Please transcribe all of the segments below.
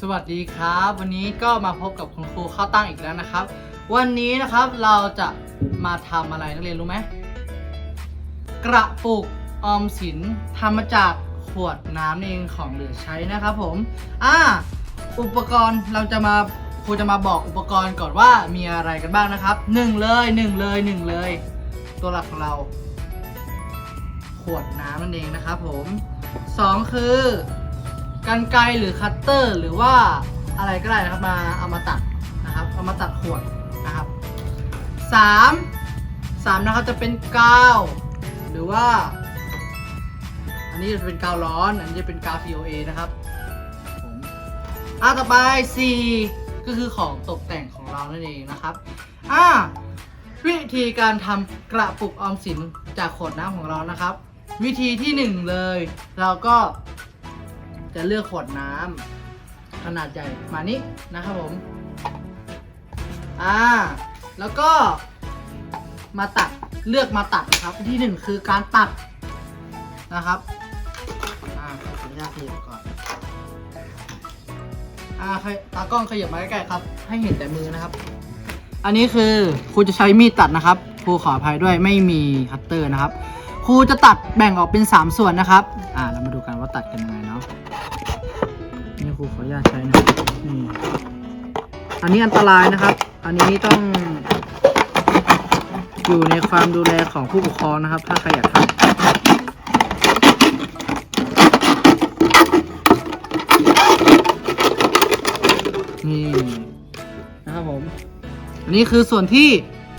สวัสดีครับ วันนี้ก็มาพบกับคุณครูข้าวตั้งอีกแล้วนะครับ วันนี้นะครับเราจะมาทำอะไรนักเรียนรู้ไหมกระปุกออมสินทำมาจากขวดน้ำนั่นเองของเหลือใช้นะครับผมอ่าอุปกรณ์เราจะมาครูจะมาบอกอุปกรณ์ก่อนว่ามีอะไรกันบ้างนะครับหนึ่งเลยหนึ่งเลยหนึ่งเลย ตัวหลักของเรา ขวดน้ำนั่นเองนะครับผมสองคือ กันไกรหรือคัตเตอร์หรือว่าอะไรก็ได้นะครับมาเอามาตัดนะครับเอามาตัดขวดนะครับสามสามนะครับจะเป็นกาวหรือว่า อันนี้จะเป็นกาวร้อน อันนี้จะเป็นกาว POA นะครับผมอะต่อไปสี่ก็คือของตกแต่งของเรานั่นเองนะครับอะวิธีการทำกระปุกออมสินจากขวดน้ำของเรานะครับ วิธีที่หนึ่งเลย เราก็ จะเลือกขวดน้ำขนาดใหญ่มานี้นะครับผม อ่า แล้วก็มาตัดเลือกมาตัดนะครับ ที่หนึ่งคือการตัดนะครับ อ่าขออนุญาตขยับก่อน อ่าตากล้องขยับมาใกล้ๆครับ ให้เห็นแต่มือนะครับ อันนี้คือครูจะใช้มีดตัดนะครับครูขออภัยด้วยไม่มีคัตเตอร์นะครับ ครูจะตัดแบ่งออกเป็น 3 ส่วนนะครับ อ่า เรามาดูกันว่าตัดกันยังไงเนาะ นี่ครูขออนุญาตใช้นะนี่ อันนี้อันตรายนะครับ อันนี้ต้อง อยู่ในความดูแลของผู้ปกครองนะครับ ถ้าใครอยากทำนี่นะครับผม อันนี้คือส่วนที่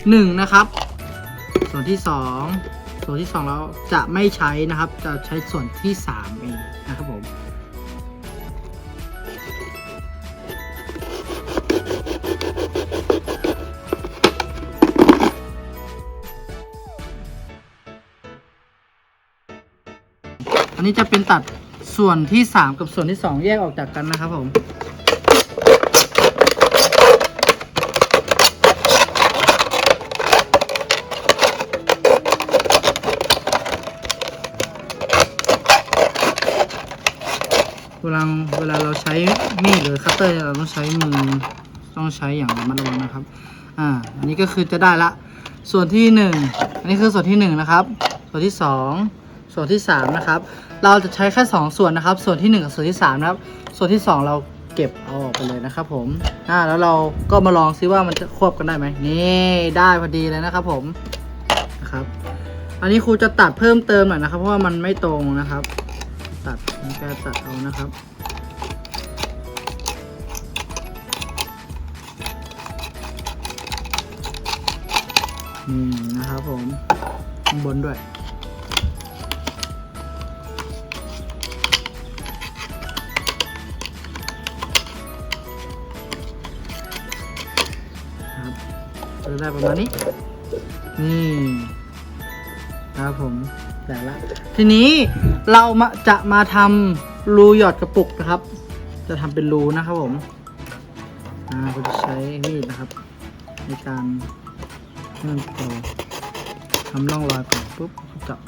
หนึ่งนะครับ ส่วนที่สอง ส่วนที่สองเราจะไม่ใช้นะครับ จะใช้ส่วนที่สามเองนะครับผมอันนี้จะเป็นตัดส่วนที่ 3 กับส่วนที่ 2 แยกออกจากกันนะครับผม เวลาเวลาเราใช้มีดหรือคัตเตอร์เราต้องใช้มือต้องใช้อย่างระมัดระวังนะครับ อ่า อันนี้ก็คือจะได้ละ ส่วนที่ 1 อันนี้คือส่วนที่ 1 นะครับ ส่วนที่ 2 ส่วนที่ 3 นะครับ เราจะใช้แค่ 2 ส่วนนะครับ ส่วนที่ 1 กับส่วนที่3นะครับ ส่วนที่ 2 เราเก็บเอาออกไปเลยนะครับผม อ่า แล้วเราก็มาลองซิว่ามันจะควบกันได้ไหมนี่ได้พอดีเลยนะครับผม นะครับ อันนี้ครูจะตัดเพิ่มเติมหน่อยนะครับ เพราะว่ามันไม่ตรงนะครับ ตัดมีการตัดเอานะครับนี่นะครับผมข้างบนด้วยครับจะได้ประมาณนี้นี่ครับผม แต่ละ ทีนี้เรามาจะมาทำรูหยอดกระปุกนะครับ จะทำเป็นรูนะครับผมอ่าเราจะใช้มีดนะครับ ในการให้มันพอทำร่องรอยก่อนปุ๊บเจาะ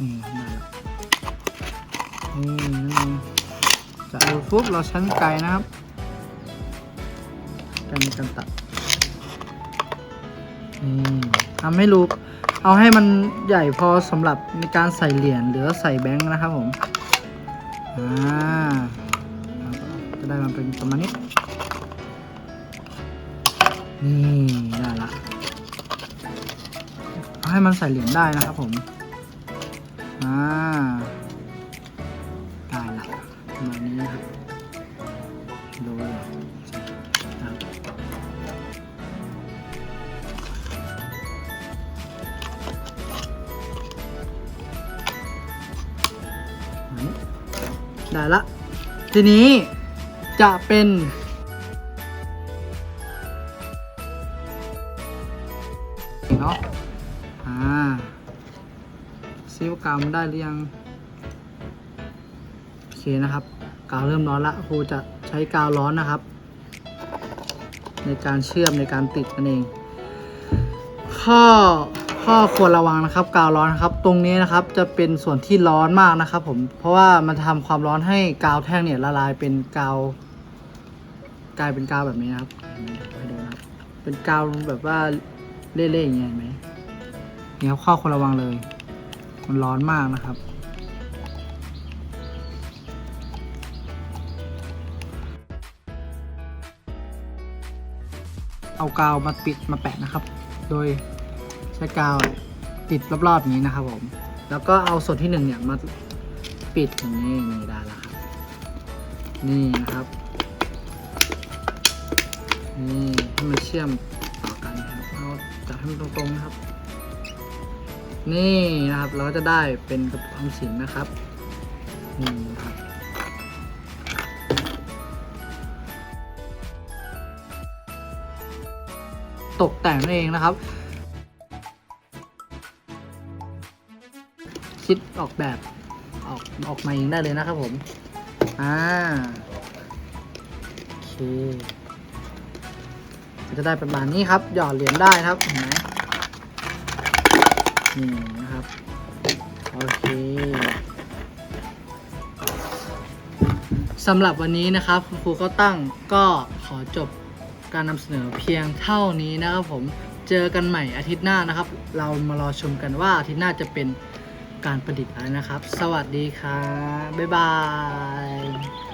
นี่ได้แล้ว นี่นั่นเองจะดูปุ๊บเราชั้นไกลนะครับกันกันตัดนี่ทำให้รูปเอาให้มันใหญ่พอสำหรับในการใส่เหรียญหรือใส่แบงค์นะครับผมอ่าจะได้มาเป็นประมาณนี้นี่ได้ละเอาให้มันใส่เหรียญได้นะครับผมอ่า ได้ละ ทีนี้จะเป็นเนาะอ่าซิวกาวมันได้หรือยัง โอเคนะครับ กาวเริ่มร้อนละครูจะใช้กาวร้อนนะครับ ในการเชื่อมในการติดนั่นเอง ข้อ ข้อควรระวังนะครับกาวร้อนนะครับ ตรงนี้นะครับจะเป็นส่วนที่ร้อนมากนะครับ ผมเพราะว่ามันทำความร้อนให้กาวแท่งเนี่ยละลายเป็นกาวกลายเป็นกาวแบบนี้นะครับให้ดูนะครับ เป็นกาวแบบว่าเละๆอย่างเงี้ยเห็นไหมนี่ครับข้อควรระวังเลย มันร้อนมากนะครับเอากาวมาปิดมาแปะนะครับ โดย ใช้กาวติดรอบๆอย่างนี้นะครับผม แล้วก็เอาส่วนที่หนึ่งเนี่ยมาปิดอย่างนี้นี่ได้แล้วครับ นี่นะครับ นี่ให้มันเชื่อมต่อกันนะครับเอาจับให้มันตรงๆนะครับ นี่นะครับเราจะได้เป็นกระปุกออมสินนะครับนี่นะครับตกแต่งนั่นเองนะครับ คิดออกแบบออกออกมาเองได้เลยนะครับผม อ่า โอเคจะได้ประมาณนี้ครับ หยอดเหรียญได้ครับ เห็นไหมนี่นะครับ โอเคสำหรับวันนี้นะครับคุณครูก็ตั้งก็ขอจบการนำเสนอเพียงเท่านี้นะครับผมเจอกันใหม่อาทิตย์หน้านะครับ เรามารอชมกันว่าอาทิตย์หน้าจะเป็น การประดิษฐ์อะไรนะครับ สวัสดีครับบ๊ายบาย